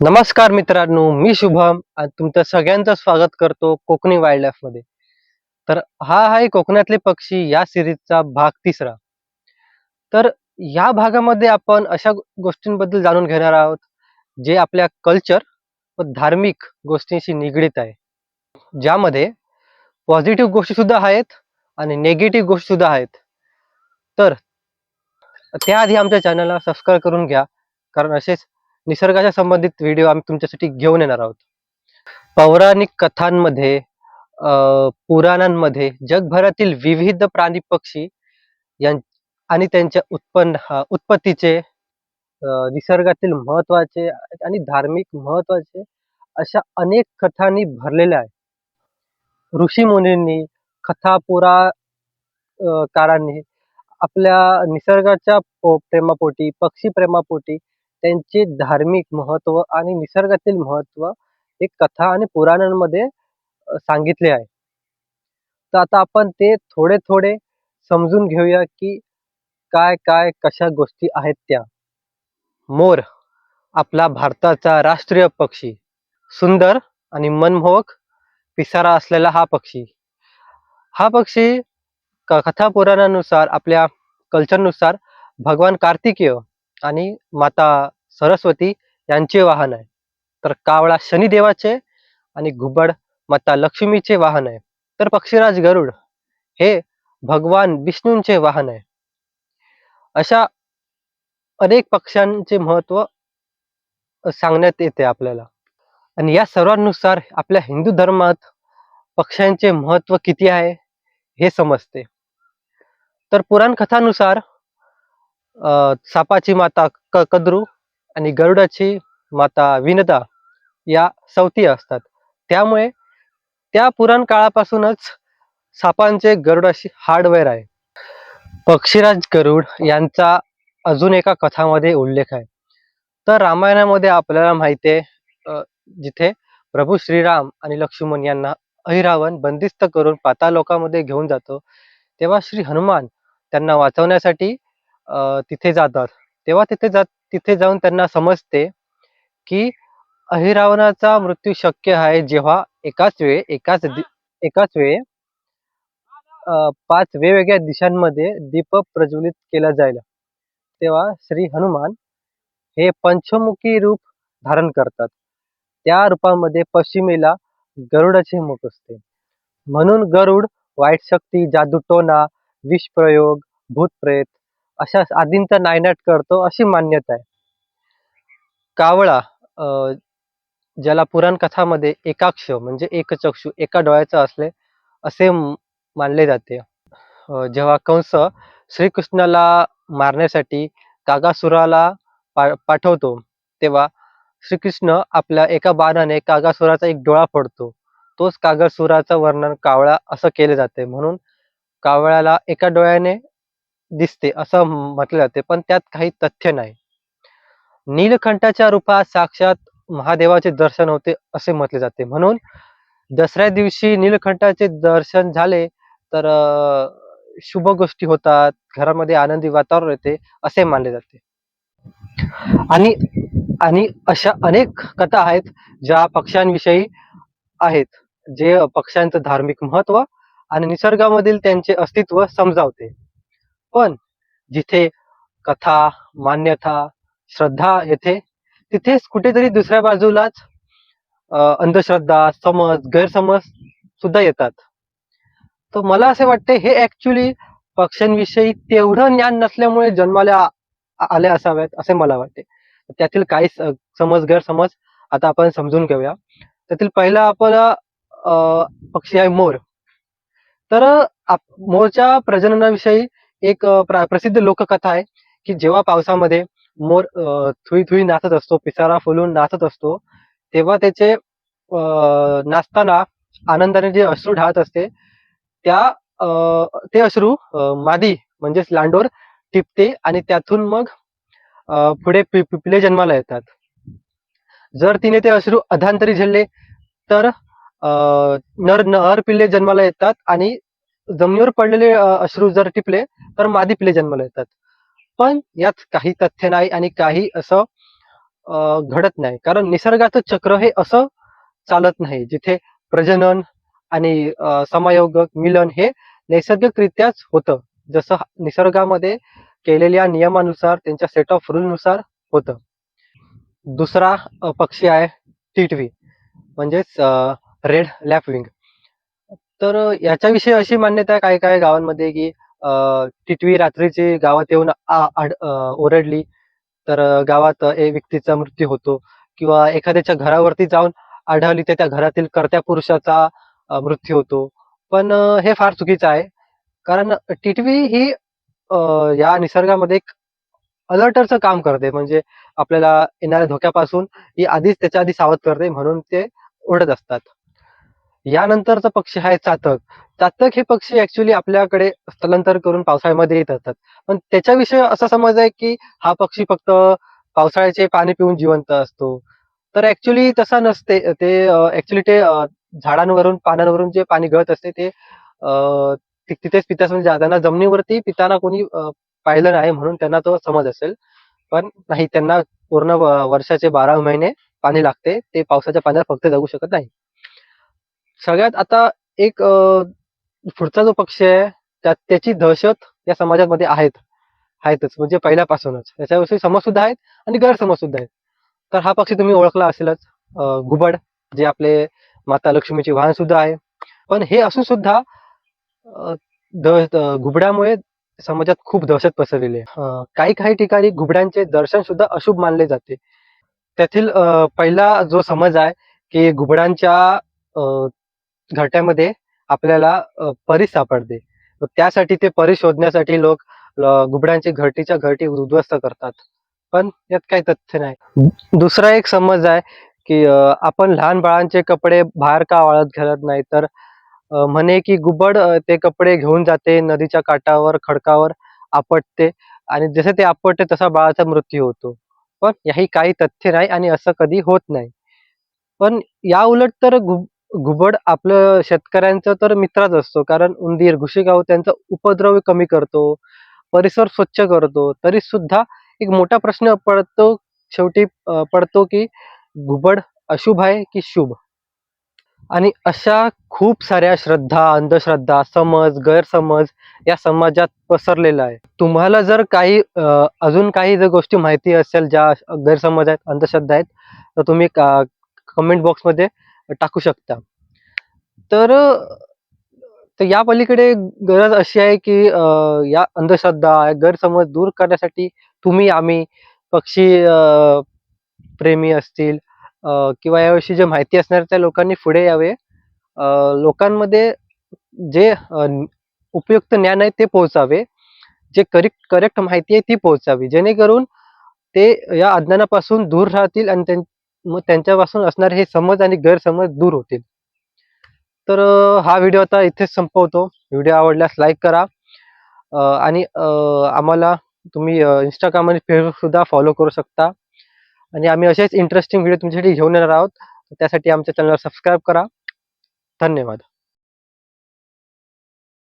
नमस्कार मित्रांनो मी शुभम आणि तुमचं सगळ्यांचं स्वागत करतो कोकणी वाईल्ड लाईफमध्ये. तर हा आहे कोकणातले पक्षी या सिरीजचा भाग तिसरा. तर या भागामध्ये आपण अशा गोष्टींबद्दल जाणून घेणार आहोत जे आपल्या कल्चर व धार्मिक गोष्टींशी निगडीत आहे. ज्यामध्ये पॉझिटिव्ह गोष्टी सुद्धा आहेत आणि नेगेटिव्ह गोष्टी सुद्धा आहेत. तर त्याआधी आमच्या चॅनलला सबस्क्राईब करून घ्या कारण असेच निसर्गाच्या संबंधित व्हिडिओ आम्ही तुमच्यासाठी घेऊन येणार आहोत. पौराणिक कथांमध्ये पुराणांमध्ये जगभरातील विविध प्राणी पक्षी यां आणि त्यांच्या उत्पन्न उत्पत्तीचे निसर्गातील महत्त्वाचे आणि धार्मिक महत्त्वाचे अशा अनेक कथांनी भरलेल्या आहेत. ऋषी मुनींनी कथा पुराकारांनी कारांनी आपल्या निसर्गाच्या पो- प्रेमापोटी पक्षी प्रेमापोटी त्यांचे धार्मिक महत्त्व आणि निसर्गातील महत्त्व हे कथा आणि पुराणांमध्ये सांगितले आहे. तर आता आपण ते थोडे थोडे समजून घेऊया की काय काय कशा गोष्टी आहेत त्या. मोर आपला भारताचा राष्ट्रीय पक्षी. सुंदर आणि मनमोहक पिसारा असलेला हा पक्षी. हा पक्षी क- कथा पुराणानुसार आपल्या कल्चरनुसार भगवान कार्तिकेय आणि माता सरस्वती यांचे वाहन आहे. तर कावळा शनिदेवाचे आणि घुबड माता लक्ष्मीचे वाहन आहे. तर पक्षीराज गरुड हे भगवान विष्णूंचे वाहन आहे. अशा अनेक पक्ष्यांचे महत्त्व सांगण्यात येते आपल्याला. आणि या सर्वांनुसार आपल्या हिंदू धर्मात पक्ष्यांचे महत्त्व किती आहे हे समजते. तर पुराण कथानुसार सापाची माता क कद्रू आणि गरुडाची माता विनदा या सवती असतात. त्यामुळे त्या पुराण काळापासूनच सापांचे गरुडाशी हार्डवेअर आहे. पक्षीराज गरुड यांचा अजून एका कथामध्ये उल्लेख आहे. तर रामायणामध्ये आपल्याला माहिती आहे जिथे प्रभू श्रीराम आणि लक्ष्मण यांना अहिरावण बंदिस्त करून पातालोकामध्ये घेऊन जातो तेव्हा श्री हनुमान त्यांना वाचवण्यासाठी तिथे जातात. तेव्हा तिथे जात तिथे जाऊन त्यांना समजते की अहिरावणाचा मृत्यू शक्य आहे जेव्हा एकाच वेळी एकाच दि- एकाच वेळ पाच वेगवेगळ्या दिशांमध्ये दीप प्रज्वलित केला जाईल तेव्हा श्री हनुमान हे पंचमुखी रूप धारण करतात. त्या रूपामध्ये पश्चिमेला गरुडाचे मुख असते. म्हणून गरुड वाईट शक्ती जादूटोना विषप्रयोग भूतप्रेत अशा आदींचा नायनाट करतो अशी मान्यता आहे. कावळा ज्याला पुराण कथामध्ये एकाक्ष म्हणजे एकचक्षु एका डोळ्याचा असले असे मानले जाते. जेव्हा कंस श्रीकृष्णाला मारण्यासाठी कागासुराला पा पाठवतो तेव्हा श्रीकृष्ण आपल्या एका बाणाने कागासुराचा एक डोळा फोडतो. तोच कागासुराचं वर्णन कावळा असं केले जाते. म्हणून कावळ्याला एका डोळ्याने दिसते असं म्हटले जाते पण त्यात काही तथ्य नाही. नीलकंठाच्या रूपात साक्षात महादेवाचे दर्शन होते असे म्हटले जाते. म्हणून दसऱ्या दिवशी नीलकंठाचे दर्शन झाले तर शुभ गोष्टी होतात घरामध्ये आनंदी वातावरण येते असे मानले जाते. आणि आणि अशा अनेक कथा आहेत ज्या पक्ष्यांविषयी आहेत जे पक्ष्यांचं धार्मिक महत्त्व आणि निसर्गामधील त्यांचे अस्तित्व समजावते. पण जिथे कथा मान्यता श्रद्धा येते तिथेच कुठेतरी दुसऱ्या बाजूलाच अंधश्रद्धा समज गैरसमज सुद्धा येतात. तर मला असे वाटते हे ऍक्च्युली पक्ष्यांविषयी तेवढं ज्ञान नसल्यामुळे जन्माला आल्या आले असावेत असे मला वाटते. त्यातील काही समज गैरसमज आता आपण समजून घेऊया. त्यातील पहिला आपण अं, पक्षी आहे मोर. तर मोरच्या प्रजननाविषयी एक प्रसिद्ध लोककथा आहे की जेव्हा पावसामध्ये मोर थुई थुई नाचत असतो पिसारा फुलून नाचत असतो तेव्हा त्याचे नाचताना आनंदाने जे अश्रू ढाळत असते त्या ते अश्रू मादी म्हणजेच लांडोर टिपते आणि त्यातून मग पुढे पि- पि- पिले जन्माला येतात. जर तिने ते अश्रू अधांतरी झेलले तर नर नर पिल्ले जन्माला येतात आणि जमिनीवर पडलेले अश्रू जर टिपले तर मादी पिले जन्माला येतात. पण यात काही तथ्य नाही आणि काही असं घडत नाही. कारण निसर्गाचं चक्र हे असं चालत नाही जिथे प्रजनन आणि अं, समयोग मिलन हे नैसर्गिकरित्याच होतं. जसं निसर्गामध्ये केलेल्या नियमानुसार त्यांच्या सेट ऑफ रूलनुसार होतं. दुसरा पक्षी आहे टिटवी. म्हणजेच रेड लॅपविंग तर याच्याविषयी अशी मान्यता आहे काही काही गावांमध्ये की अं, टिटवी रात्रीची गावात येऊन आ- आड- अं, ओरडली. तर गावात एक व्यक्तीचा मृत्यू होतो किंवा एखाद्याच्या घरावरती जाऊन आढळली तर त्या घरातील कर्त्या पुरुषाचा अं, मृत्यू होतो. पण अं, हे फार चुकीचं आहे. कारण टिटवी ही अं, या निसर्गामध्ये एक अलर्टरचं काम करते. म्हणजे आपल्याला येणाऱ्या धोक्यापासून ही आधीच त्याच्या आधी सावध करते म्हणून ते ओढत असतात. यानंतरचा पक्षी आहे चातक. चातक हे पक्षी ऍक्च्युली आपल्याकडे स्थलांतर करून पावसाळ्यामध्ये येत असतात. पण त्याच्याविषयी असा समज आहे की हा पक्षी फक्त पावसाळ्याचे पाणी पिऊन जिवंत असतो. तर ऍक्च्युली तसा नसते. ते ऍक्च्युली ते झाडांवरून पानांवरून जे पाणी गळत असते ते तिथेच पितात म्हणजे जमिनीवरती पिताना कोणी पाहिलं नाही म्हणून त्यांना तो समज असेल. पण नाही त्यांना पूर्ण वर्षाचे बारा महिने पाणी लागते. ते पावसाच्या पाण्यात फक्त जगू शकत नाही. सगळ्यात आता एक पुढचा जो पक्ष आहे त्या त्याची दहशत या समाजामध्ये आहेत आहेतच. म्हणजे पहिल्यापासूनच. त्याच्याविषयी समज सुद्धा आहेत आणि गैरसमज सुद्धा आहेत. तर हा पक्षी तुम्ही ओळखला असेलच. घुबड जे आपले माता लक्ष्मीचे वाहन सुद्धा आहे. पण हे असून सुद्धा घुबड्यामुळे समाजात खूप दहशत पसरलेली आहे. काही काही ठिकाणी घुबडांचे दर्शन सुद्धा अशुभ मानले जाते. त्यातील पहिला जो समज आहे की घुबडांच्या घरट्यामध्ये आपल्याला परी सापडते. त्यासाठी ते परी शोधण्यासाठी लोक अं, घुबडांची घरटीच्या घरटी उद्ध्वस्त करतात. पण यात काही तथ्य नाही. दुसरा एक समज आहे की आपण लहान बाळांचे कपडे बाहेर का वाळत घालत नाही? तर म्हणे की गुबड ते कपडे घेऊन जाते नदीच्या काठावर खडकावर आपटते आणि जसे ते आपटते तसा बाळाचा मृत्यू होतो. पण याही काही तथ्य नाही आणि असं कधी होत नाही. पण या उलट तर घुबड आपलं शेतकऱ्यांचं तर मित्रच असतो. कारण उंदीर घुशीगाव त्यांचा उपद्रव कमी करतो परिसर स्वच्छ करतो. तरी सुद्धा एक मोठा प्रश्न पडतो शेवटी पडतो की घुबड अशुभ आहे की शुभ? आणि अशा खूप साऱ्या श्रद्धा अंधश्रद्धा समज गैरसमज या समाजात पसरलेला आहे. तुम्हाला जर काही अजून काही जर गोष्टी माहिती असेल ज्या गैरसमज आहेत अंधश्रद्धा आहेत तर तुम्ही का कमेंट बॉक्समध्ये टाकू शकता. तर तर या पलीकडे गरज अशी आहे की या अंधश्रद्धा गैरसमज दूर करण्यासाठी तुम्ही आम्ही पक्षी प्रेमी असतील किंवा याविषयी जे माहिती असणार त्या लोकांनी पुढे यावे. लोकांमध्ये जे उपयुक्त ज्ञान आहे ते पोहोचावे. जे करेक्ट करेक्ट माहिती आहे ती पोहोचावी. जेणेकरून ते या अज्ञानापासून दूर राहतील आणि त्यां- मग त्यांच्यापासून असणारे हे समज आणि गैरसमज दूर होतील. तर हा व्हिडिओ आता इथेच संपवतो. व्हिडिओ आवडल्यास लाईक करा. आणि आम्हाला तुम्ही इंस्टाग्राम आणि फेसबुक सुद्धा फॉलो करू शकता. आणि आम्ही असेच इंटरेस्टिंग व्हिडिओ तुमच्यासाठी घेऊन येणार आहोत. त्यासाठी आमच्या चॅनलला सबस्क्राईब करा. धन्यवाद.